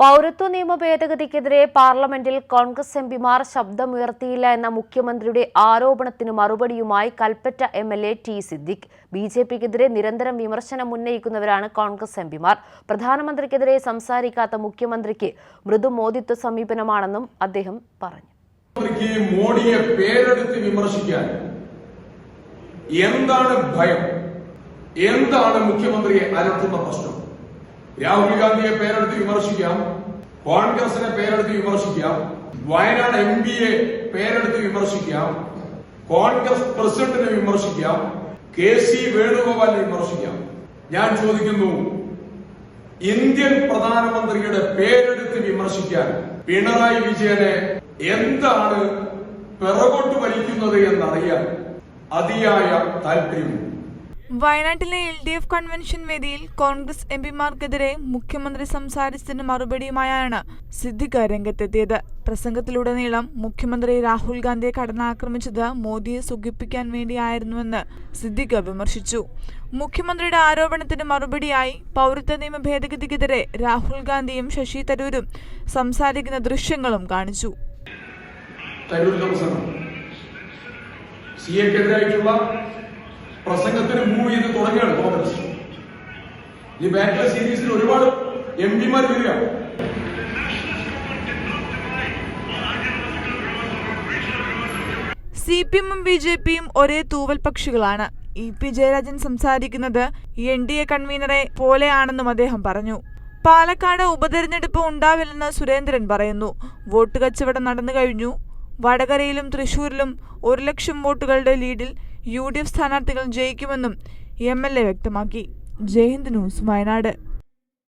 പൗരത്വ നിയമ ഭേദഗതിക്കെതിരെ പാർലമെന്റിൽ കോൺഗ്രസ് എംപിമാർ ശബ്ദമുയർത്തിയില്ല എന്ന മുഖ്യമന്ത്രിയുടെ ആരോപണത്തിന് മറുപടിയുമായി Kalpetta M L A T Siddique. B J പിക്കെതിരെ നിരന്തരം വിമർശനം ഉന്നയിക്കുന്നവരാണ് കോൺഗ്രസ് എംപിമാർ പ്രധാനമന്ത്രിക്കെതിരെ സംസാരിക്കാത്ത മുഖ്യമന്ത്രിക്ക് മൃദു മോദിത്വ സമീപനമാണെന്നും അദ്ദേഹം പറഞ്ഞു. മോഡിയെ പേരെടുത്ത് വിമർശിക്കാൻ എന്താണ് ഭയം? എന്താണ് മുഖ്യമന്ത്രിയെ അലട്ടുന്ന പ്രശ്നം? രാഹുൽ ഗാന്ധിയെ പേരെടുത്ത് വിമർശിക്കാം കോൺഗ്രസിനെ പേരെടുത്ത് വിമർശിക്കാം വയനാട് എം പിയെ പേരെടുത്ത് വിമർശിക്കാം കോൺഗ്രസ് പ്രസിഡന്റിനെ വിമർശിക്കാം കെ സി വേണുഗോപാലിനെ വിമർശിക്കാം. ഞാൻ ചോദിക്കുന്നു ഇന്ത്യൻ പ്രധാനമന്ത്രിയുടെ പേരെടുത്ത് വിമർശിക്കാൻ പിണറായി വിജയനെ എന്താണ് പിറകോട്ട് വലിക്കുന്നത് എന്നറിയാൻ അതിയായ താല്പര്യമുണ്ട്. വയനാട്ടിലെ എൽ ഡി എഫ് കൺവെൻഷൻ വേദിയിൽ കോൺഗ്രസ് എം പിമാർക്കെതിരെ മുഖ്യമന്ത്രി സംസാരിച്ചതിന് മറുപടിയുമായാണ് സിദ്ദിഖ് രംഗത്തെത്തിയത്. പ്രസംഗത്തിലുടനീളം മുഖ്യമന്ത്രി രാഹുൽ ഗാന്ധിയെ കടന്നാക്രമിച്ചത് മോദിയെ സുഖിപ്പിക്കാൻ വേണ്ടിയായിരുന്നുവെന്ന് സിദ്ദിഖ് വിമർശിച്ചു. മുഖ്യമന്ത്രിയുടെ ആരോപണത്തിന് മറുപടിയായി പൗരത്വ നിയമ ഭേദഗതിക്കെതിരെ രാഹുൽ ഗാന്ധിയും ശശി തരൂരും സംസാരിക്കുന്ന ദൃശ്യങ്ങളും കാണിച്ചു. എക്കെതിരായിട്ടുള്ള പ്രസംഗത്തിന് മൂവ് ചെയ്ത് തുടങ്ങുകയാണ് കോൺഗ്രസ്. ഈ ബാക്കിലെ സീരീസിൽ ഒരുപാട് എം പിമാർ വരിക സി പി എമ്മും ബി ജെ പിയും ഒരേ തൂവൽ പക്ഷികളാണ്. ഇ പി ജയരാജൻ സംസാരിക്കുന്നത് എൻ ഡി എ കൺവീനറെ പോലെയാണെന്നും അദ്ദേഹം പറഞ്ഞു. പാലക്കാട് ഉപതെരഞ്ഞെടുപ്പ് ഉണ്ടാവില്ലെന്ന് സുരേന്ദ്രൻ പറയുന്നു. വോട്ട് കച്ചവടം നടന്നു കഴിഞ്ഞു. വടകരയിലും തൃശൂരിലും ഒരു ലക്ഷം വോട്ടുകളുടെ ലീഡിൽ യു ഡി എഫ് സ്ഥാനാർത്ഥികൾ ജയിക്കുമെന്നും എം എൽ എ വ്യക്തമാക്കി. ജയഹിന്ദ് ന്യൂസ് വയനാട്.